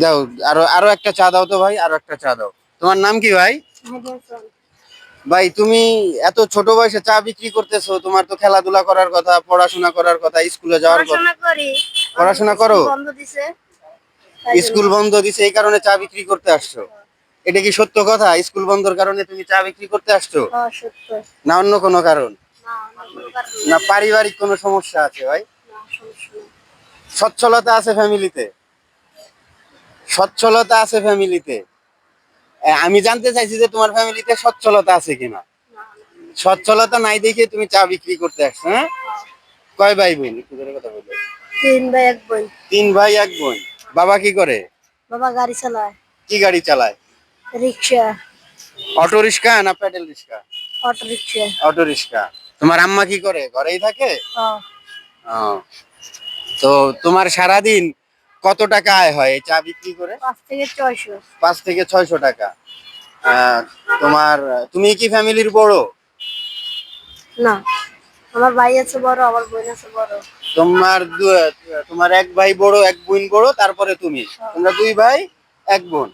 দাও আরও আরও একটা চা দাও তো ভাই আরও একটা চা দাও। তোমার নাম কি ভাই? ভাই তুমি এত ছোট বয়সে চা বিক্রি করতেছো তোমার তো খেলাধুলা করার কথা পড়াশোনা করার কথা স্কুলে যাওয়ার কথা। পড়াশোনা করো? স্কুল বন্ধ দিছে। এই কারণে চা বিক্রি করতে আসছো। এটা কি সত্য কথা? স্কুল বন্ধর কারণে তুমি চা বিক্রি করতে আসছো? না অন্য কোনো কারণ? না পারিবারিক কোনো সমস্যা আছে ভাই। সচ্ছলতা আছে ফ্যামিলিতে সচ্ছলতা আছে ফ্যামিলিতে আমি জানতে চাইছি যে তোমার ফ্যামিলিতে সচ্ছলতা আছে কিনা। সচ্ছলতা নাই দেখে তুমি চা বিক্রি করতে আসছো হ্যাঁ? কয় ভাই বোন? কথা বলো। তিন ভাই এক বোন। তিন ভাই এক বোন। বাবা কি করে? বাবা গাড়ি চালায়। কি গাড়ি চালায়? রিক্সা। অটো রিক্সা না pedal rickshaw? Auto rickshaw. Auto rickshaw. তোমার আম্মা কি করে? ঘরেই থাকে? হ্যাঁ। তো তোমার সারাদিন কত টাকা আয় হয় এই চা বিক্রি করে? পাঁচ থেকে ছয়শো। পাঁচ থেকে ছয়শো টাকা। তোমার তুমি কি ফ্যামিলির বড়? না। আমার ভাই আছে বড় আমার বোন আছে বড়। তোমার তোমার এক ভাই বড় এক বোন বড় তারপরে তুমি। তোমরা দুই ভাই এক বোন?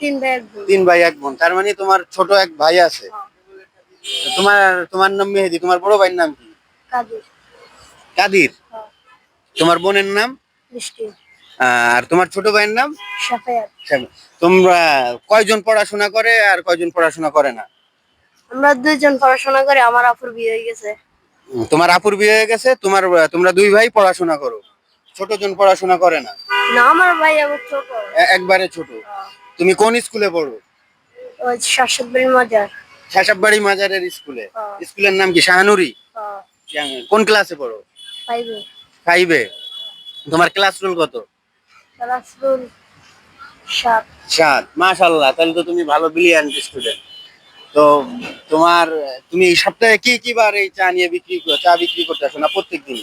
তিন ভাই এক বোন। তিন ভাই এক বোন। তার মানে তোমার ছোট এক ভাই আছে। তোমার তোমার নাম মেহেদি তোমার বড় ভাইয়ের নাম কি? কাজের কাদির। হ্যাঁ, তোমার বোনের নাম? মিষ্টি। আর তোমার ছোট ভাইয়ের নাম? তোমরা কয়জন পড়াশোনা করে আর কয়জন পড়াশোনা করে না? আমরা দুইজন পড়াশোনা করি আমার আপুর বিয়ে হয়ে গেছে। তোমার আপুর বিয়ে হয়ে গেছে তোমার তোমরা দুই ভাই পড়াশোনা করো। ছোট জন পড়াশোনা করে না? না আমার ভাই আমার ছোট। একবারে ছোট। তুমি কোন স্কুলে পড়ো? ওই শাশ্বতবাড়ি মজার। শাসাববাড়ি মাজারের স্কুলে। হ্যাঁ। স্কুলের নাম কি শাহানুরি? হ্যাঁ, কোন ক্লাসে পড়ো? পাইবে ফাইভে তোমার ক্লাস রুল কত? ক্লাসরুম সাত সাত মাশাল্লাহ তাহলে তো তুমি ভালো ব্রিলিয়ান্ট স্টুডেন্ট তো তোমার তুমি সপ্তাহে কি কি বার এই চা নিয়ে বিক্রি চা বিক্রি করতে আসো না প্রত্যেক দিন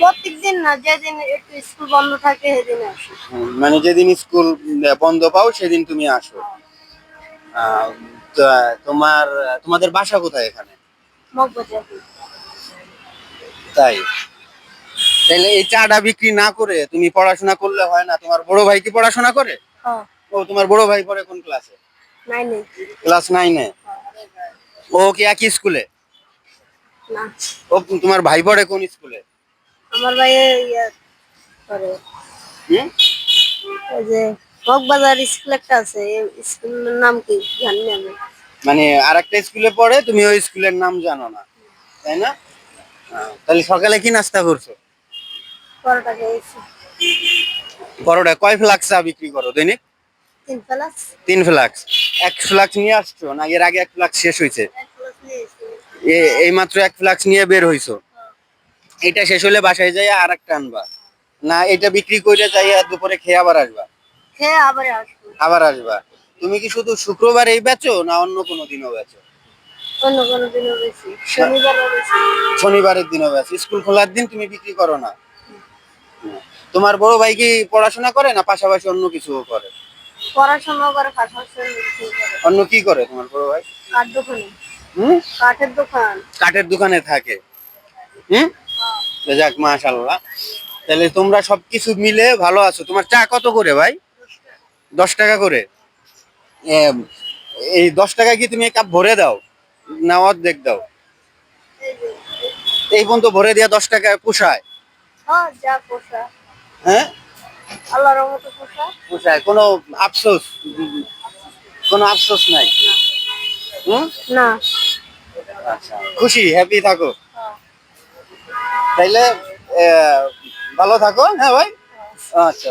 প্রত্যেক দিন না যেদিন একটু স্কুল বন্ধ থাকে সেদিন আসি। মানে যেদিন স্কুল বন্ধ পাও সেদিন তুমি আসো। তোমার তোমাদের বাসা কোথায় এখানে? মগবাজার। তাই? তাহলে এই চাটা বিক্রি না করে তুমি পড়াশোনা করলে হয় না। তোমার বড় ভাই কি পড়াশোনা করে? ও। তোমার বড় ভাই পড়ে কোন ক্লাসে নাইনে ক্লাস নাইনে ও কি একই স্কুলে না। ও তোমার ভাই পড়ে কোন স্কুলে আমার ভাই ইয়ে হুম? ওই যে মগবাজার স্কুল একটা আছে এই স্কুলের নাম কি জানি আমি। মানে আর একটা স্কুলে পড়ে তুমি ওই স্কুলের নাম জানো না। তাই না? তাহলে সকালে কি নাস্তা করছ? পরোটা খেয়েছি। পরোটা কয় ফ্লাক্স বিক্রি করো দৈনিক? তিন প্লাস তিন ফ্লাক্স। এক ফ্লাক্স নিয়ে আসছো না এর আগে এক ফ্লাক্স শেষ হয়েছে? এই মাত্র এক ফ্লাক্স নিয়ে বের হইছো? এটা শেষ হলে বাসায় যাই আর একটা আনবা। না এটা বিক্রি করে যাই আর দুপুরে খেয়ে আবার আসবা? খেয়ে আবার আসব। আবার আসবা। তুমি কি শুধু শুক্রবার এই বেচো না অন্য কোনো দিনও বেচো? অন্য কোনো দিনও বেশি শনিবারও শনিবারের দিনও বেচো। স্কুল খোলার দিন তুমি বিক্রি করো না। তোমার বড় ভাই কি পড়াশোনা করে না পাশাপাশি অন্য কিছু করে? পড়াশোনা করে পাশাপাশি অন্য কি করে তোমার বড় ভাই? কাঠ দোকানে। হুম? কাঠের দোকান। কাঠের দোকানে থাকে। হুম? তো যাক মাশাল্লাহ তাহলে তোমরা সবকিছু মিলে ভালো আছো। তোমার চা কত করে ভাই? দশ টাকা করে। এই দশ টাকা কি তুমি কাপ ভরে দাও? না অর্ধেক দাও। এই পর্যন্ত ভরে দিয়া দশ টাকায় পোষায়? হ্যাঁ যা পোষা হ্যাঁ? আল্লাহর রহমতে পোষায় পোষায়। কোনো আফসোস? কোনো আফসোস নাই? হুম? না। আচ্ছা। খুশি? হ্যাপি থাকো। তাইলে ভালো থাকো। হ্যাঁ ভাই? আচ্ছা.